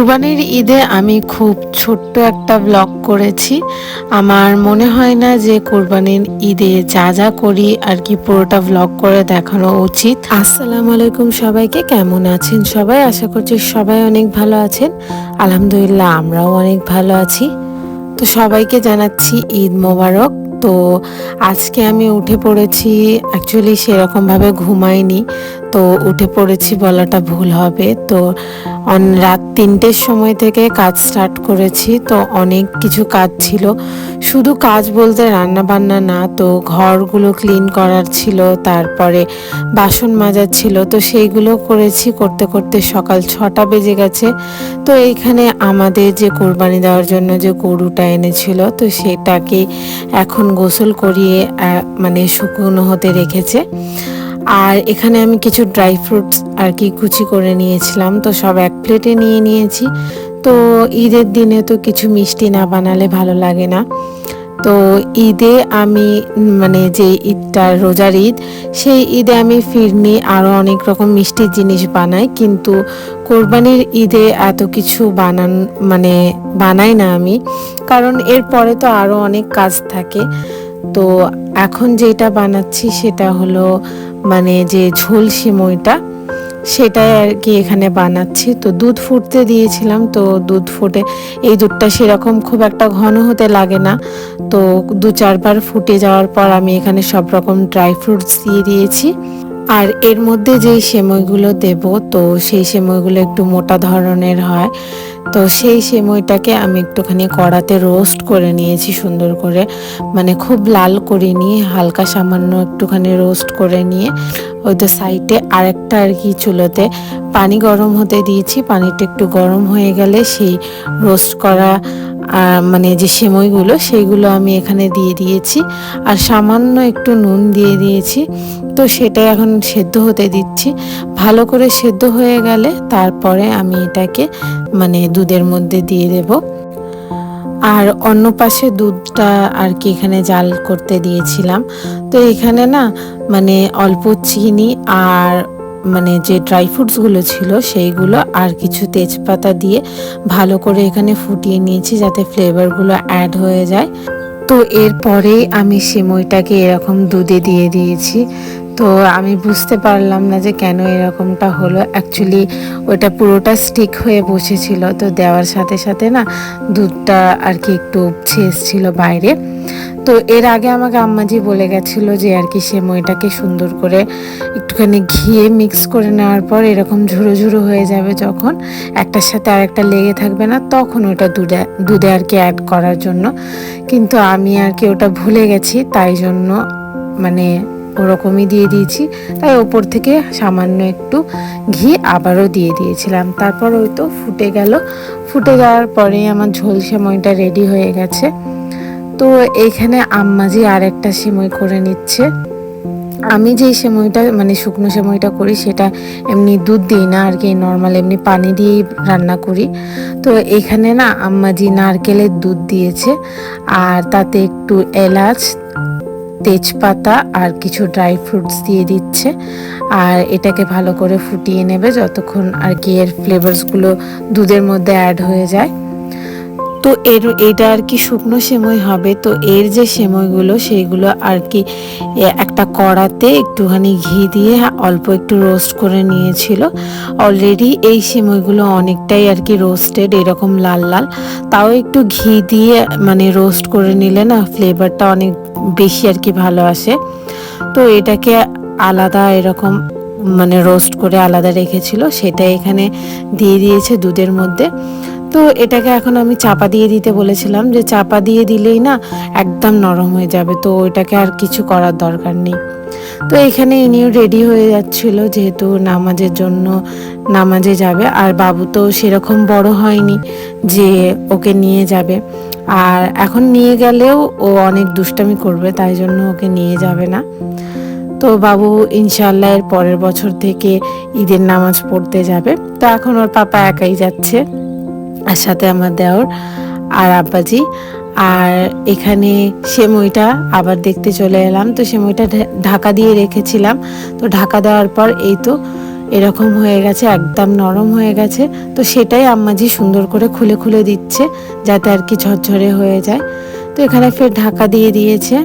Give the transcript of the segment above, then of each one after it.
কুরবানির ঈদে আমি খুব ছোট্ট একটা ব্লগ করেছি। আমার মনে হয় না যে কুরবানির ঈদে যা যা করি আর কি পুরোটা ব্লগ করে দেখানো উচিত। আসসালামু আলাইকুম সবাইকে, কেমন আছেন সবাই? আশা করছি সবাই অনেক ভালো আছেন। আলহামদুলিল্লাহ, আমরাও অনেক ভালো আছি। তো সবাইকে জানাচ্ছি ঈদ মোবারক। তো আজকে আমি উঠে পড়েছি অ্যাকচুয়ালি সেরকমভাবে ঘুমাইনি। তো উঠে পড়েছি বলাটা ভুল হবে। তো রাত তিনটের সময় থেকে কাজ স্টার্ট করেছি, তো অনেক কিছু কাজ ছিল। শুধু কাজ বলতে রান্না বান্না না, তো ঘরগুলো ক্লিন করার ছিল, তারপরে বাসন মাজার ছিল, তো সেইগুলো করেছি করতে করতে সকাল ছটা বেজে গেছে। তো এইখানে আমাদের যে কোরবানি দেওয়ার জন্য যে গরুটা এনেছিল, তো সেটাকে এখন গোসল করিয়ে মানে শুকনো হতে রেখেছে। আর এখানে আমি কিছু ড্রাই ফ্রুটস আর কি কুচি করে নিয়েছিলাম, তো সব এক প্লেটে নিয়ে নিয়েছি। তো ঈদের দিনে তো কিছু মিষ্টি না বানালে ভালো লাগে না। তো ঈদে আমি মানে যে ঈদটা, রোজার ঈদ, সেই ঈদে আমি ফিরনি আরও অনেক রকম মিষ্টির জিনিস বানাই, কিন্তু কোরবানির ঈদে এত কিছু বানান মানে বানাই না আমি, কারণ এরপরে তো আরও অনেক কাজ থাকে। তো এখন যেটা বানাচ্ছি সেটা হলো মানে যে ঝোল সিমইটা সেটাই আর কি এখানে বানাচ্ছি। তো দুধ ফুটতে দিয়েছিলাম, তো দুধ ফুটে, এই দুধটা সেরকম খুব একটা ঘন হতে লাগে না। তো দু চারবার ফুটে যাওয়ার পর আমি এখানে সব রকম ড্রাই ফ্রুটস দিয়ে দিয়েছি। আর এর মধ্যে যেই সেমইগুলো দেব, তো সেই সেমইগুলো একটু মোটা ধরনের হয়। তো সেই সেমইটাকে আমি একটুখানি কড়াতে রোস্ট করে নিয়েছি সুন্দর করে। মানে খুব লাল করে নিয়ে হালকা সামান্য একটুখানি রোস্ট করে নিয়ে ওই তো সাইডে আরেকটা আর কি চুলোতে পানি গরম হতে দিয়েছি, পানিটা একটু গরম হয়ে গেলে সেই রোস্ট করা মানে যে সেমইগুলো সেইগুলো আমি এখানে দিয়ে দিয়েছি। আর সামান্য একটু নুন দিয়ে দিয়েছি। তো সেটা এখন সেদ্ধ হতে দিচ্ছি। ভালো করে সেদ্ধ হয়ে গেলে তারপরে আমি এটাকে মানে দুধের মধ্যে দিয়ে দেব। আর অন্য পাশে দুধটা আর কি এখানে জাল করতে দিয়েছিলাম। তো এখানে না মানে অল্প চিনি আর মানে যে ড্রাই ফ্রুটসগুলো ছিল সেইগুলো আর কিছু তেজপাতা দিয়ে ভালো করে এখানে ফুটিয়ে নিয়েছি যাতে ফ্লেভারগুলো অ্যাড হয়ে যায়। তো এরপরেই আমি সিমইটাকে এরকম দুধে দিয়ে দিয়েছি। তো আমি বুঝতে পারলাম না যে কেন এরকমটা হলো। অ্যাকচুয়ালি ওটা পুরোটা স্টিক হয়ে বসেছিল। তো দেওয়ার সাথে সাথে না দুধটা আর কি একটু উপছে এসেছিল বাইরে। তো এর আগে আমাকে আম্মাজি বলে গেছিল যে আর কি সেমইটাকে সুন্দর করে একটুখানি ঘিয়ে মিক্স করে নেওয়ার পর এরকম ঝুড়ো ঝুড়ো হয়ে যাবে যখন একটার সাথে আরেকটা লেগে থাকবে না, তখন ওটা দুধে দুধে আর কি অ্যাড করার জন্য। কিন্তু আমি আর কি ওটা ভুলে গেছি, তাই জন্য মানে ওরকমই দিয়ে দিয়েছি। তাই ওপর থেকে সামান্য একটু ঘি আবারও দিয়ে দিয়েছিলাম। তারপর ওই তো ফুটে গেল। ফুটে যাওয়ার পরেই আমার ঝোল সেময়টা রেডি হয়ে গেছে। তো এইখানে আম্মাজি আর একটা সেমই করে নিচ্ছে। আমি যেই সেমইটা মানে শুকনো সেমইটা করি, সেটা এমনি দুধ দিই না, আর কি নর্মাল এমনি পানি দিয়েই রান্না করি। তো এখানে না আম্মাজি নারকেলের দুধ দিয়েছে, আর তাতে একটু এলাচ তেজপাতা আর কিছু ড্রাই ফ্রুটস দিয়ে দিচ্ছে। আর এটাকে ভালো করে ফুটিয়ে নেবে যতক্ষণ আর কি এর ফ্লেভারসগুলো দুধের মধ্যে অ্যাড হয়ে যায়। তো এর, এটা আর কি শুকনো সেমই হবে। তো এর যে সেমইগুলো, সেইগুলো আর কি একটা কড়াতে একটুখানি ঘি দিয়ে অল্প একটু রোস্ট করে নিয়েছিল। অলরেডি এই সেমইগুলো অনেকটাই আর কি রোস্টেড এরকম লাল লাল। তাও একটু ঘি দিয়ে মানে রোস্ট করে নিলে না ফ্লেভারটা অনেক বেশি আর কি ভালো আসে। তো এটাকে আলাদা এরকম মানে রোস্ট করে আলাদা রেখেছিল সেটা এখানে দিয়ে দিয়েছে দুধের মধ্যে। তো এটাকে এখন আমি চাপা দিয়ে দিতে বলেছিলাম যে চাপা দিয়ে দিলেই না একদম নরম হয়ে যাবে, তো এটাকে আর কিছু করার দরকার নেই। তো এখানে ইনিও রেডি হয়ে যাচ্ছিল যেহেতু নামাজের জন্য নামাজে যাবে, আর বাবু তো সেরকম বড় হয়নি যে ওকে নিয়ে যাবে। আর এখন নিয়ে গেলেও ও অনেক দুষ্টামি করবে, তাই জন্য ওকে নিয়ে যাবে না। তো বাবু ইনশাল্লাহ এর পরের বছর থেকে ঈদের নামাজ পড়তে যাবে। তো এখন ওর পাপা একাই যাচ্ছে। আর সাথে আমার দেওর আর আব্বাজি। আর এখানে সেমইটা আবার দেখতে চলে এলাম। তো সেমইটা ঢাকা দিয়ে রেখেছিলাম। তো ঢাকা দেওয়ার পর এই তো এরকম হয়ে গেছে, একদম নরম হয়ে গেছে। তো সেটাই আম্মাজি সুন্দর করে খুলে খুলে দিচ্ছে, যাতে আর কি ঝরঝরে হয়ে যায়। তো এখানে ফের ঢাকা দিয়ে দিয়েছে।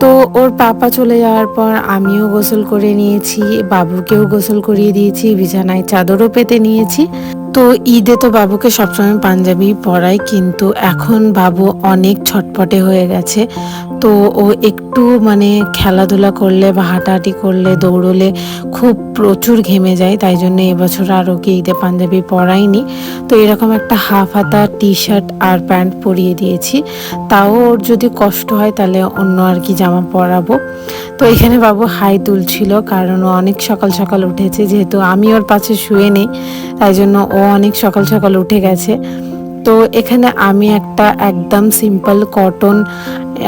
তো ওর পাপা চলে যাওয়ার পর আমিও গোসল করে নিয়েছি বাবুকেও গোসল করিয়ে দিয়েছি, বিছানায় চাদরও পেতে নিয়েছি। তো ঈদে তো বাবুকে সবসময় পাঞ্জাবি পরাই, কিন্তু এখন বাবু অনেক ছটপটে হয়ে গেছে। তো ও একটু মানে খেলাধুলা করলে বা হাঁটাহাঁটি করলে, দৌড়লে খুব প্রচুর ঘেমে যায়, তাই জন্য এবছর আর ওকে ঈদে পাঞ্জাবি পরাইনি। তো এরকম একটা হাফ হাতা টি শার্ট আর প্যান্ট পরিয়ে দিয়েছি। তাও ওর যদি কষ্ট হয় তাহলে অন্য আর কি জামা পরাবো। তো এখানে বাবু হাই তুলছিল, কারণ ও অনেক সকাল সকাল উঠেছে, যেহেতু আমি ওর পাশে শুয়ে নেই, তাই জন্য ও অনেক সকাল সকাল উঠে গেছে। তো এখানে আমি একটা একদম সিম্পল কটন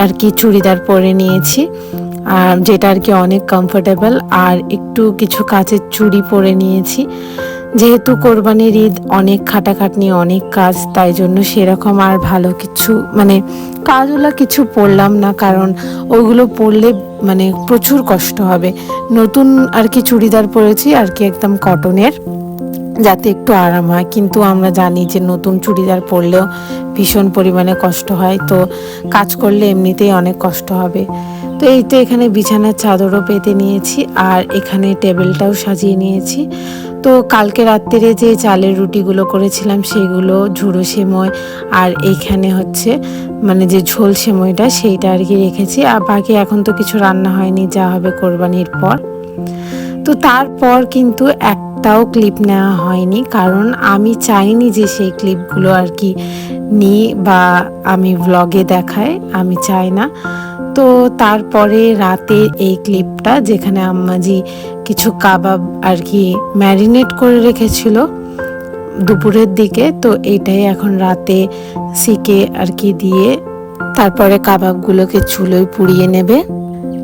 আর কি চুড়িদার পরে নিয়েছি, আর যেটা আর কি অনেক কমফোর্টেবল আর একটু কিছু কাচের চুড়ি পরে নিয়েছি। যেহেতু কোরবানির ঈদ, অনেক খাটাখাটনি, অনেক কাজ, তাই জন্য সেরকম আর ভালো কিছু মানে কাজগুলো কিছু পরলাম না, কারণ ওইগুলো পরলে মানে প্রচুর কষ্ট হবে। নতুন আর কি চুড়িদার পরেছি আর কি একদম কটনের যাতে একটু আরাম হয়। কিন্তু আমরা জানি যে নতুন চুড়িদার পরলেও ভীষণ পরিমাণে কষ্ট হয়। তো কাজ করলে এমনিতেই অনেক কষ্ট হবে। তো এই তো এখানে বিছানার চাদরও পেতে নিয়েছি আর এখানে টেবিলটাও সাজিয়ে নিয়েছি। তো কালকে রাত্রে যে চালের রুটিগুলো করেছিলাম সেগুলো ঝুড়ো সেময় আর এইখানে হচ্ছে মানে যে ঝোল সেময়টা সেইটা আর কি রেখেছি। আর বাকি এখন তো কিছু রান্না হয়নি, যা হবে কোরবানির পর। তো তারপর কিন্তু একটাও ক্লিপ নেওয়া হয়নি, কারণ আমি চাইনি যে সেই ক্লিপগুলো আর কি নিই বা আমি ব্লগে দেখাই আমি চাই না। তো তারপরে রাতে এই ক্লিপটা যেখানে আম্মাজি কিছু কাবাব আর কি ম্যারিনেট করে রেখেছিল দুপুরের দিকে, তো এটাই এখন রাতে সিকে আর কি দিয়ে তারপরে কাবাবগুলোকে চুলোয় পুড়িয়ে নেবে।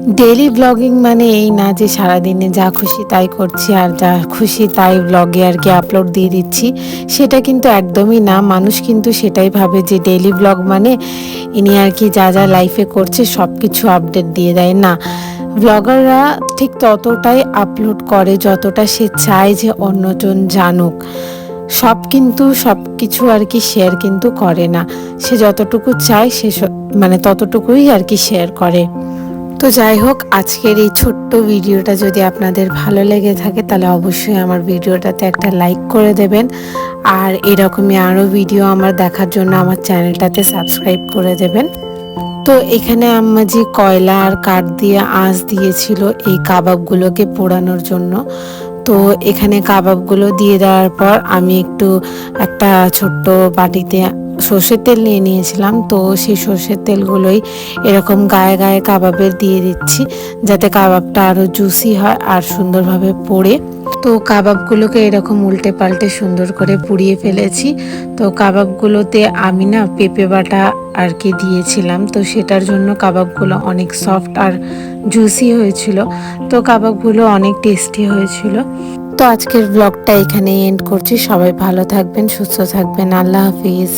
ডেলি ব্লগিং মানে এই না যে সারাদিনে যা খুশি তাই করছি আর যা খুশি তাই ব্লগে আর কি আপলোড দিয়ে দিচ্ছি, সেটা কিন্তু একদমই না। মানুষ কিন্তু সেটাই ভাবে যে ডেলি ব্লগ মানে ইনি আর কি যা যা লাইফে করছে সব কিছু আপডেট দিয়ে দেয়। না ব্লগাররা ঠিক ততটাই আপলোড করে যতটা সে চায় যে অন্যজন জানুক। সব কিন্তু সব কিছু আর কি শেয়ার কিন্তু করে না। সে যতটুকু চায় সে মানে ততটুকুই আর কি শেয়ার করে। তো যাই হোক, আজকের এই ছোট্ট ভিডিওটা যদি আপনাদের ভালো লেগে থাকে, তাহলে অবশ্যই আমার ভিডিওটাতে একটা লাইক করে দেবেন। আর এরকমই আরও ভিডিও আমার দেখার জন্য আমার চ্যানেলটাতে সাবস্ক্রাইব করে দেবেন। তো এখানে আম্মাজি কয়লা আর কাঠ দিয়ে আঁচ দিয়েছিল এই কাবাবগুলোকে পোড়ানোর জন্য। তো এখানে কাবাবগুলো দিয়ে দেওয়ার পর আমি একটু একটা ছোট্ট বাটিতে সর্ষের তেল নিয়ে নিয়েছিলাম। তো সেই সর্ষের তেলগুলোই এরকম গায়ে গায়ে কাবাবের দিয়ে দিচ্ছি, যাতে কাবাবটা আরও জুসি হয় আর সুন্দরভাবে পোড়ে। তো কাবাবগুলোকে এরকম উল্টে পাল্টে সুন্দর করে পুড়িয়ে ফেলেছি। তো কাবাবগুলোতে আমি না পেঁপে বাটা আর কি দিয়েছিলাম। তো সেটার জন্য কাবাবগুলো অনেক সফট আর জুসি হয়েছিল। তো কাবাবগুলো অনেক টেস্টি হয়েছিল। তো আজকের ব্লগটা এখানে এন্ড করছি। সবাই ভালো থাকবেন, সুস্থ থাকবেন। আল্লাহ হাফিজ।